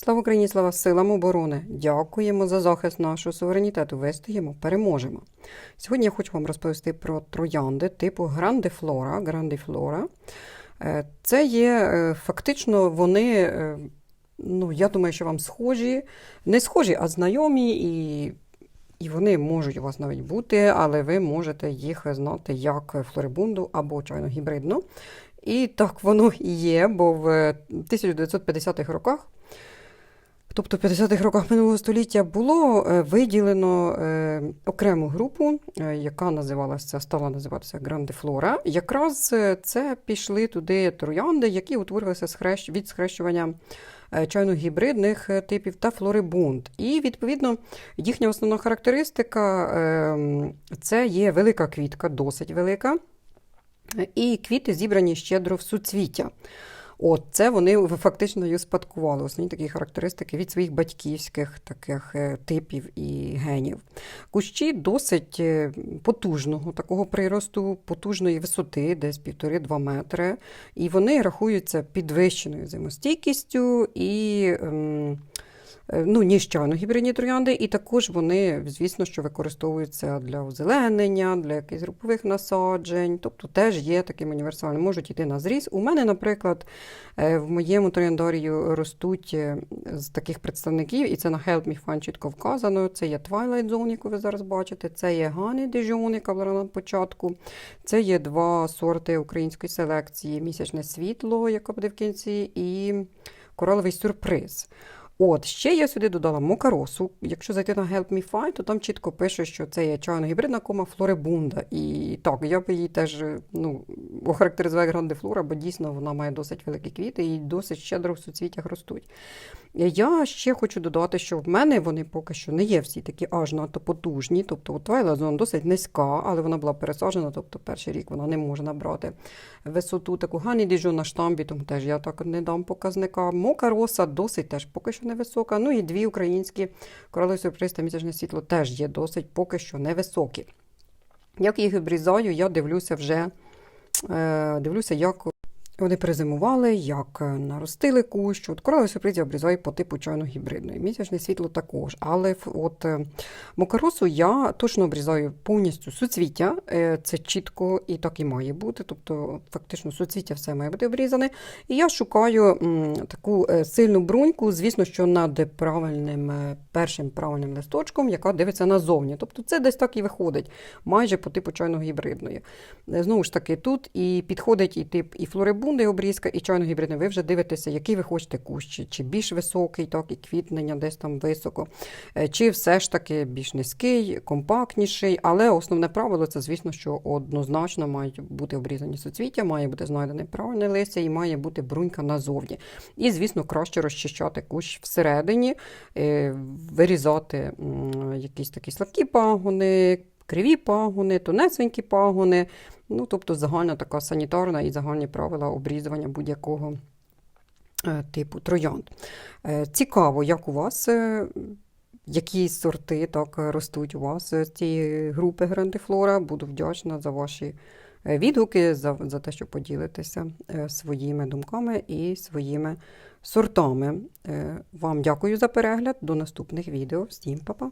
Слава Україні, слава силам оборони! Дякуємо за захист нашого суверенітету. Вистоїмо, переможемо. Сьогодні я хочу вам розповісти про троянди типу грандифлора. грандифлора. Е, Це є е, фактично вони, е, ну, я думаю, що вам схожі, не схожі, а знайомі, і, і вони можуть у вас навіть бути, але ви можете їх знати як флорибунду або чайно гібридну. І так воно і є, бо в 1950-х роках Тобто в 50-х роках минулого століття було е, виділено е, окрему групу, е, яка називалася, стала називатися Грандифлора. Якраз е, це пішли туди троянди, які утворилися від схрещування чайно-гібридних типів та флорибунд. І, відповідно, їхня основна характеристика е, це є велика квітка, досить велика. І квіти зібрані щедро в суцвіття. От це вони фактично її успадкували основні такі характеристики від своїх батьківських таких е, типів і генів. Кущі досить е, потужного такого приросту, потужної висоти, десь 1,5-2 метри. І вони рахуються підвищеною зимостійкістю і. ем, Ну, ніж чайно-гібридні троянди, і також вони, звісно, що використовуються для озеленення, для якихось групових насаджень, тобто теж є таким універсальним, можуть йти на зріз. У мене, наприклад, е, в моєму трояндарію ростуть е, з таких представників, і це на Help Me Find чітко вказано. Це є Twilight Zone, яку ви зараз бачите, це є Honey Dijon, яка була на початку. Це є два сорти української селекції: місячне світло, яке буде в кінці, і кораловий сюрприз. От, ще я сюди додала мокаросу. Якщо зайти на Help Me Find, то там чітко пише, що це є чайно-гібридна кома флорибунда. І так, я би її теж ну, охарактеризувала як грандифлора, бо дійсно вона має досить великі квіти і досить щедро в суцвіттях ростуть. Я ще хочу додати, що в мене вони поки що не є всі такі аж надто потужні. Тобто Twilight Zone досить низька, але вона була пересаджена, тобто перший рік вона не може набрати висоту таку Honey Dijon на штамбі, тому теж я так не дам показника. Мока роса досить теж поки що невисока. Ну і дві українські коралові сюрприз та місячне світло теж є досить поки що невисокі. Як їх обрізаю, я дивлюся вже, е, дивлюся, як вони перезимували, як е, наростили кущ. От кораловий сюрприз я обрізаю по типу чайно-гібридної. Місячне світло також. Але от е, мокаросу я точно обрізаю повністю суцвіття. Е, Це чітко і так і має бути. Тобто, фактично, суцвіття все має бути обрізане. І я шукаю таку сильну бруньку, звісно, що над правильним першим правильним листочком, яка дивиться назовні. Тобто це десь так і виходить, майже по типу чайно-гібридної. Е, Знову ж таки, тут і підходить і тип і флорибунди обрізка, і чайно-гібридний. Ви вже дивитеся, який ви хочете кущ, чи більш високий, так, і квітнення десь там високо, е, чи все ж таки більш низький, компактніший. Але основне правило це, звісно, що однозначно мають бути обрізані суцвіття, має бути знайдене правильне листя і має бути брунька назовні. І, звісно, краще розчищати кущ всередині, е, вирізати якісь такі слабкі пагони, криві пагони, тонесенькі пагони. Ну, тобто загальна така санітарна і загальні правила обрізування будь-якого е, типу троянд. Е, Цікаво, як у вас, е, які сорти так ростуть у вас з цієї групи грандифлора. Буду вдячна за ваші відгуки, за, за те, що поділитеся своїми думками і своїми сортами. Вам дякую за перегляд. До наступних відео. Всім па-па!